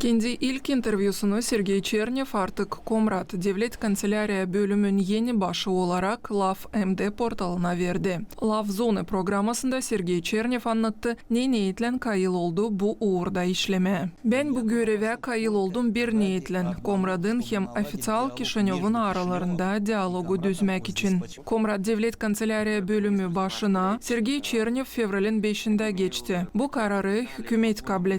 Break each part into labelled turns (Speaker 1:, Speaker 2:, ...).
Speaker 1: Kendi ilk intervyusunu Sergey Chernev artık Komrat Devlet Kanselariya bölümün yeni başı olarak Laf MD portalına verdi. Laf Zone programmasında Sergey Chernev anlattı ne niyetle kayıl oldu bu uğurda işleme. Ben bu göreve kayıl oldum bir niyetle. Komrad'ın hem ofitsial Kişinyov'un aralarında diyalogu düzmek için. Komrad Devlet Kanselariya bölümü başına Sergey Chernev fevralin 5'inde geçti. Bu kararı hükümet kabul.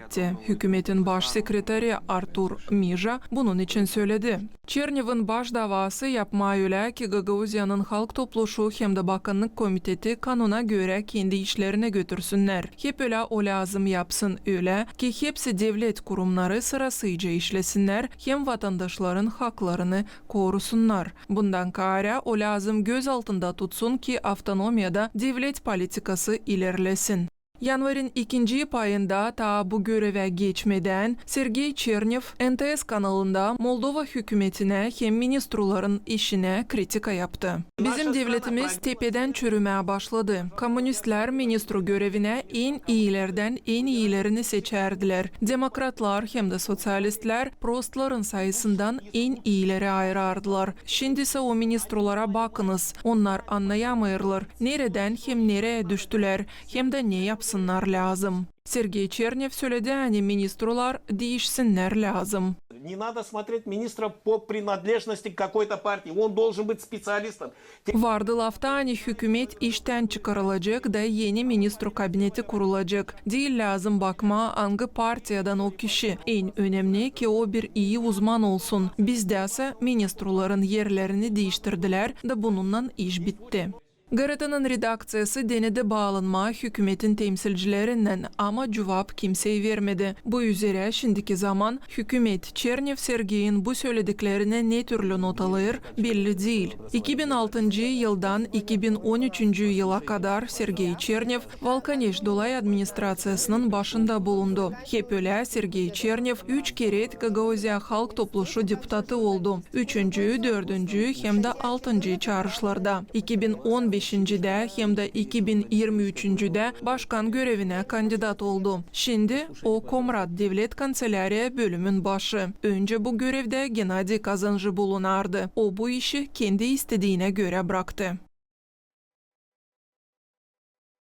Speaker 1: Hükümetin baş sekreteri Artur Mija bunun için söyledi. Chernev'in baş davası yapmaya öyle ki Gagauzyan'ın halk topluşu hem de bakanlık komiteti kanuna göre kendi işlerine götürsünler. Hep öyle o lazım yapsın öyle ki hepsi devlet kurumları sırasıyla işlesinler hem vatandaşların haklarını korusunlar. Bundan kara o lazım göz altında tutsun ki avtonomiyada devlet politikası ilerlesin. Yanvarın ikinci payında ta bu göreve geçmeden Sergey Chernev NTS kanalında Moldova hükümetine hem ministrların işine kritika yaptı. Bizim devletimiz tepeden çürümeye başladı. Komünistler ministro görevine en iyilerden en iyilerini seçerdiler. Demokratlar hem de sosyalistler prostların sayısından en iyileri ayırardılar. Şimdi ise o ministrolara bakınız. Onlar anlayamıyorlar. Nereden hem nereye düştüler hem de ne yapsınlar lazım. Sergey Chernev söyledi hani ministrolar değişsinler lazım.
Speaker 2: Не надо смотреть министра по принадлежности к какой-то партии. Он должен быть специалистом.
Speaker 1: Vardı lafta hani hükümet işten çıkarılacak da yeni ministro kabineti kurulacak. Değil lazım bakma hangi partiyadan o kişi. En önemli ki o bir iyi uzman olsun. Bizde ise ministroların yerlerini değiştirdiler de bununla iş bitti. Gazetenin redaksiyası denedi bağlanma hükümetin temsilcilerinden ama cevap kimseye vermedi. Bu üzere şimdiki zaman hükümet Çernev Sergey'in bu söylediklerine ne türlü not alır belli değil. 2006 yıldan 2013 yıla kadar Sergey Çernev Valkaneş Dolay administrasyasının başında bulundu. Hep öyle Sergey Çernev 3 kere Gagauzya Halk Topluşu deputatı oldu. 3. 4. hem de 6. çağrışlarda. 2015'de hem de 2023'de başkan görevine kandidat oldu. Şimdi o Komrat Devlet Kanselariya bölümün başı. Önce bu görevde Gennady Kazancı bulunardı. O bu işi kendi istediğine göre bıraktı.